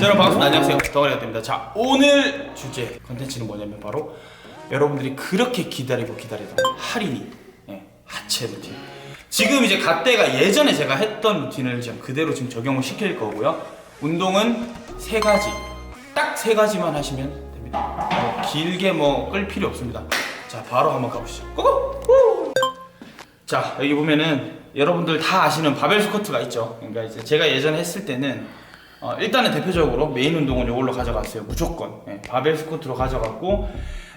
여러분 반갑습니다. 안녕하세요. 덩어리가 됩니다. 자 오늘 주제 컨텐츠는 뭐냐면 바로 여러분들이 그렇게 기다리고 기다리던 할인이 예, 하체 루틴. 지금 이제 갓대가 예전에 제가 했던 루틴을 지금 그대로 지금 적용을 시킬 거고요. 운동은 세 가지, 딱 세 가지만 하시면 됩니다. 어, 길게 뭐 끌 필요 없습니다. 자 바로 한번 가보시죠. 고고! 후! 자 여기 보면은 여러분들 다 아시는 바벨 스쿼트가 있죠. 그러니까 이제 제가 예전에 했을 때는 어, 일단은 대표적으로 메인 운동은 이걸로 가져갔어요. 무조건 예, 바벨 스쿼트로 가져갔고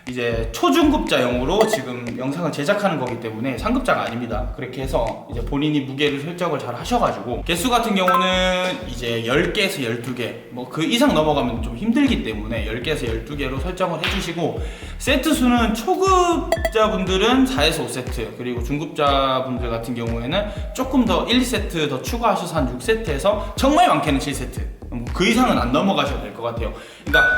이제 초중급자용으로 지금 영상을 제작하는 거기 때문에 상급자가 아닙니다. 그렇게 해서 이제 본인이 무게를 설정을 잘 하셔가지고 개수 같은 경우는 이제 10개에서 12개 뭐 그 이상 넘어가면 좀 힘들기 때문에 10개에서 12개로 설정을 해주시고 세트 수는 초급자분들은 4에서 5세트 그리고 중급자분들 같은 경우에는 조금 더 1, 2세트 더 추가하셔서 한 6세트에서 정말 많게는 7세트 뭐그 이상은 안 넘어가셔도 될 것 같아요 그러니까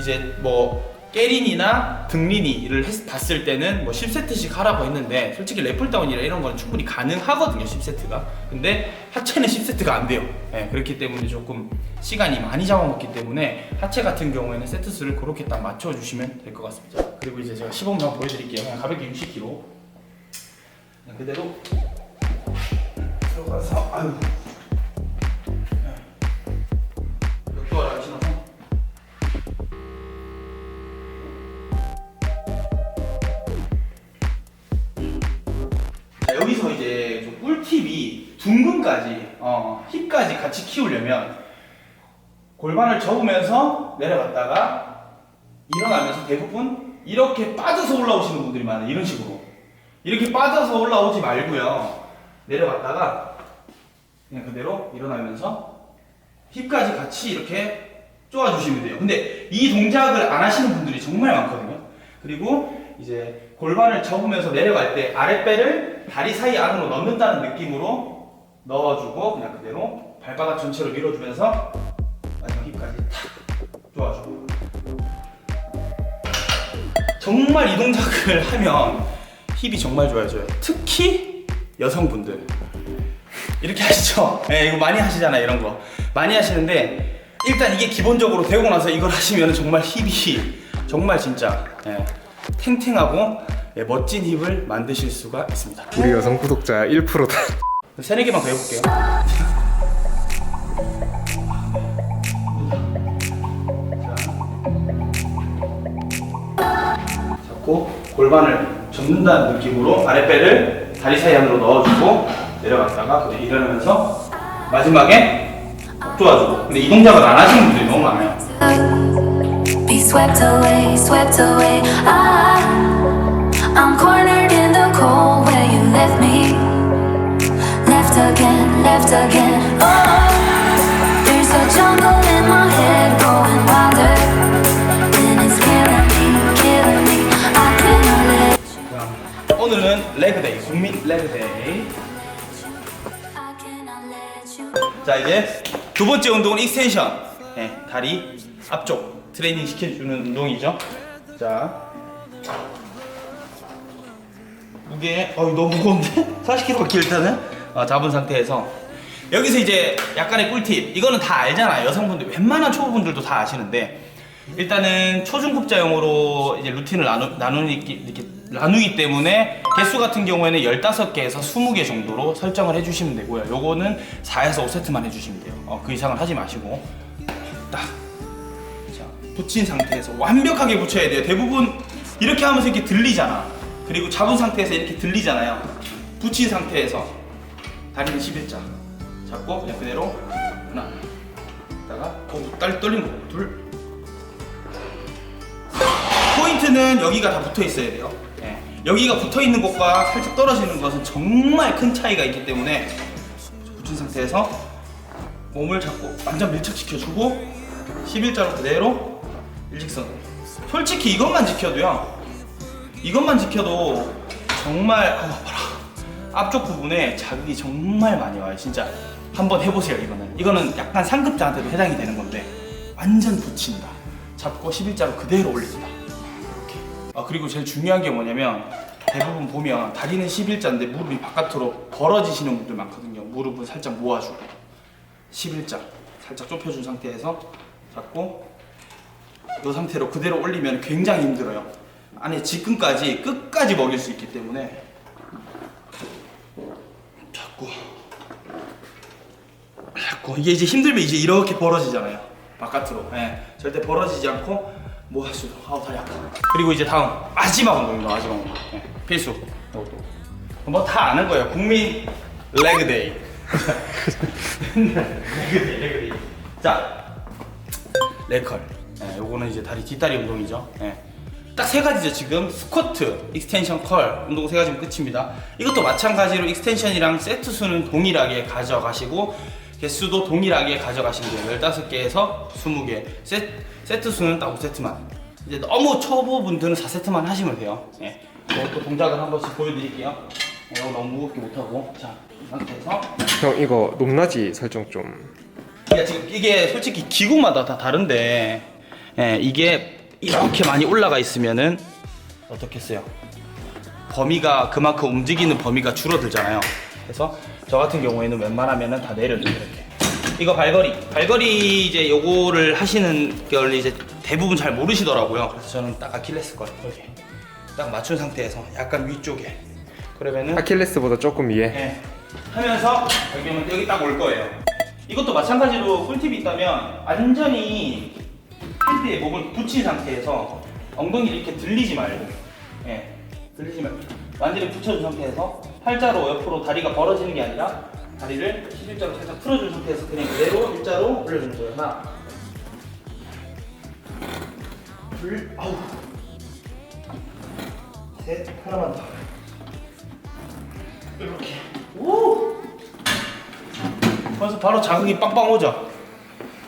이제 뭐 깨린이나 등린이를 했- 봤을 때는 뭐 10세트씩 하라고 했는데 솔직히 래플다운이나 이런 거는 충분히 가능하거든요 10세트가. 근데 하체는 10세트가 안 돼요. 예, 그렇기 때문에 조금 시간이 많이 잡아먹기 때문에 하체 같은 경우에는 세트 수를 그렇게 딱 맞춰주시면 될 것 같습니다. 그리고 이제 제가 시범 한번 보여드릴게요. 그냥 가볍게 60kg 그냥 그대로 들어가서 아유 여기서 이제 좀 꿀팁이 둥근까지 어, 힙까지 같이 키우려면 골반을 접으면서 내려갔다가 일어나면서 대부분 이렇게 빠져서 올라오시는 분들이 많아요 이런 식으로 이렇게 빠져서 올라오지 말고요 내려갔다가 그냥 그대로 일어나면서 힙까지 같이 이렇게 쪼아주시면 돼요. 근데 이 동작을 안 하시는 분들이 정말 많거든요. 그리고 이제 골반을 접으면서 내려갈 때 아랫배를 다리 사이 안으로 넣는다는 느낌으로 넣어주고 그냥 그대로 발바닥 전체로 밀어주면서 힙까지 탁 쪼아주고 정말 이 동작을 하면 힙이 정말 좋아져요. 특히 여성분들 이렇게 하시죠? 예, 이거 많이 하시잖아요, 이런 거. 많이 하시는데, 일단 이게 기본적으로 되고 나서 이걸 하시면 정말 힙이, 정말 진짜, 예, 탱탱하고, 예, 멋진 힙을 만드실 수가 있습니다. 우리 여성 구독자 1%다. 세네 개만 더 해볼게요. 자. 잡고 골반을 접는다는 느낌으로 아랫배를 다리 사이 안으로 넣어주고 내려갔다가 그대 일어나면서 마지막에 쪼아주고 근데 이 동작을 안 하시는 분들이 너무 많아요. Swept away, swept away. I, I'm cornered in the cold where you left me. Left again, left again. Oh, there's a jungle in my head growing wilder. And it's killing me, killing me. I cannot let 자, 오늘은 레그데이, 국민 레그데이. I cannot let you 자 이제 두 번째 운동은 익스텐션 네, 다리 앞쪽 트레이닝 시켜주는 운동이죠? 자. 무게 어우 너무 무거운데? 40kg밖에 일단은? 어, 잡은 상태에서. 여기서 이제 약간의 꿀팁. 이거는 다 알잖아요 여성분들. 웬만한 초보분들도 다 아시는데. 일단은 초중급자용으로 이제 루틴을 나누, 나누기, 이렇게 나누기 때문에 개수 같은 경우에는 15개에서 20개 정도로 설정을 해주시면 되고요. 요거는 4에서 5세트만 해주시면 돼요. 어, 그 이상은 하지 마시고. 딱 자, 붙인 상태에서 완벽하게 붙여야 돼요. 대부분 이렇게 하면서 이렇게 들리잖아. 그리고 잡은 상태에서 이렇게 들리잖아요. 붙인 상태에서. 다리는 11자. 잡고 그냥 그대로. 하나. 다가 어, 딸 떨린 거. 둘. 포인트는 여기가 다 붙어 있어야 돼요. 예. 여기가 붙어 있는 것과 살짝 떨어지는 것은 정말 큰 차이가 있기 때문에 붙인 상태에서 몸을 잡고 완전 밀착시켜주고 11자로 그대로 일직선. 솔직히 이것만 지켜도요. 이것만 지켜도 정말 아, 봐라. 앞쪽 부분에 자극이 정말 많이 와요. 진짜 한번 해보세요. 이거는 이거는 약간 상급자한테도 해당이 되는 건데 완전 붙인다. 잡고 11자로 그대로 올립니다. 이렇게. 아 그리고 제일 중요한 게 뭐냐면 대부분 보면 다리는 11자인데 무릎이 바깥으로 벌어지시는 분들 많거든요. 무릎을 살짝 모아주고 11자 살짝 좁혀준 상태에서 잡고 이 상태로 그대로 올리면 굉장히 힘들어요. 안에 지끈까지 끝까지 먹일 수 있기 때문에 잡고 잡고 이게 이제 힘들면 이제 이렇게 벌어지잖아요. 바깥으로. 예. 절대 벌어지지 않고 뭐 할 수도. 아우 다리 아파. 그리고 이제 다음 마지막 운동입니다. 마지막 운동. 예. 필수. 이것도. 뭐 다 아는 거예요. 국민 레그데이. 레그데이, 레그데이. 자, 레컬. 예, 요거는 이제 다리 뒷다리 운동이죠. 예. 딱 세 가지죠 지금 스쿼트, 익스텐션, 컬 운동 세 가지면 끝입니다. 이것도 마찬가지로 익스텐션이랑 세트 수는 동일하게 가져가시고 개수도 동일하게 가져가시면 돼요. 15개에서 20개. 세, 세트 수는 딱 5세트만. 이제 너무 초보분들은 4세트만 하시면 돼요. 예. 이것도 동작을 한 번씩 보여드릴게요. 예, 이거 너무 무겁게 못하고. 자, 이 상태에서. 형 이거 높낮이 설정 좀 그러니까 지금 이게 솔직히 기구마다 다 다른데 예, 이게 이렇게 많이 올라가 있으면은 어떻겠어요? 범위가 그만큼 움직이는 범위가 줄어들잖아요. 그래서 저 같은 경우에는 웬만하면은 다 내려줘요 이렇게. 이거 발걸이, 발걸이 이제 요거를 하시는 걸 이제 대부분 잘 모르시더라고요. 그래서 저는 딱 아킬레스 걸 이렇게 딱 맞춘 상태에서 약간 위쪽에 그러면은 아킬레스보다 조금 위에 네. 하면서 여기 여기 딱 올 거예요. 이것도 마찬가지로 꿀팁이 있다면 완전히 팬트에 목을 붙인 상태에서 엉덩이를 이렇게 들리지 말고, 예, 들리지 말고 완전히 붙여준 상태에서 팔자로 옆으로 다리가 벌어지는 게 아니라 다리를 11자로 살짝 풀어준 상태에서 그냥 그대로 일자로 올려주는 거예요. 하나, 둘, 아우, 셋, 하나만 더. 이렇게. 오! 그래서 바로 자극이 빵빵 오죠.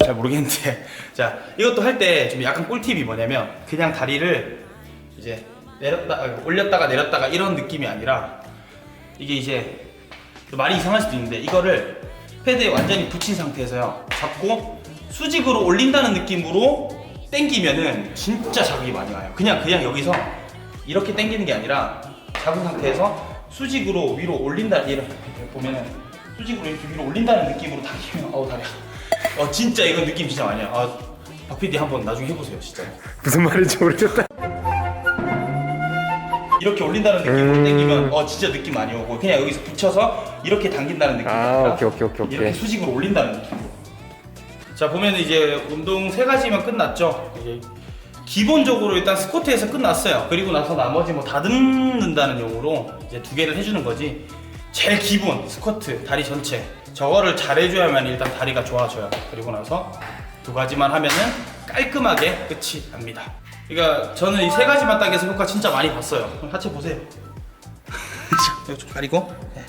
잘 모르겠는데. 자, 이것도 할 때 좀 약간 꿀팁이 뭐냐면 그냥 다리를 이제 내렸다 아, 올렸다가 내렸다가 이런 느낌이 아니라 이게 이제 말이 이상할 수도 있는데 이거를 패드에 완전히 붙인 상태에서요. 잡고 수직으로 올린다는 느낌으로 당기면은 진짜 자극이 많이 와요. 그냥 그냥 여기서 이렇게 당기는 게 아니라 잡은 상태에서 수직으로 위로 올린다 이렇게 보면은 수직으로 이렇게 위로 올린다는 느낌으로 당기면 어우 다리야. 어 진짜 이거 느낌 진짜 많이 와. 아, 박 PD 한번 나중에 해보세요 진짜. 무슨 말인지 모르겠다 이렇게 올린다는 느낌으로 음. 당기면 어 진짜 느낌 많이 오고 그냥 여기서 붙여서 이렇게 당긴다는 느낌이 아, 오케이, 오케이, 오케이, 오케이. 이렇게 수직으로 올린다는 느낌으로 자 보면 이제 운동 세 가지면 끝났죠 이제 기본적으로 일단 스쿼트에서 끝났어요 그리고 나서 나머지 뭐 다듬는다는 용어로 이제 두 개를 해주는 거지 제일 기본 스쿼트 다리 전체 저거를 잘해줘야만 일단 다리가 좋아져요. 그리고 나서 두 가지만 하면은 깔끔하게 끝이 납니다. 그러니까 저는 이 세 가지만 딱 해서 효과 진짜 많이 봤어요. 그럼 하체 보세요. 이거 좀 가리고? 네.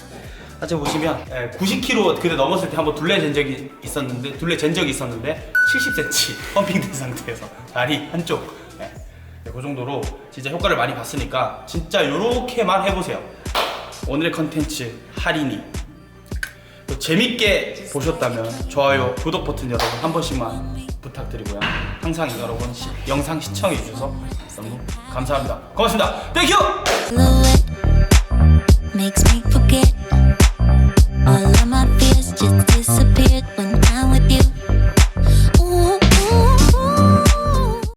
하체 보시면 90kg 그때 넘었을 때 한번 둘레 잰 적이 있었는데 둘레 잰 적이 있었는데 70cm 펌핑된 상태에서 다리 한쪽. 네. 네, 그 정도로 진짜 효과를 많이 봤으니까 진짜 요렇게만 해보세요. 오늘의 컨텐츠 할인이 또 재밌게 보셨다면 좋아요 구독 버튼 여러분 한 번씩만 부탁드리고요 항상 여러분 시- 영상 시청해 주셔서 너무 감사합니다 고맙습니다 땡큐 silhouette makes me forget all of my fears just disappeared when you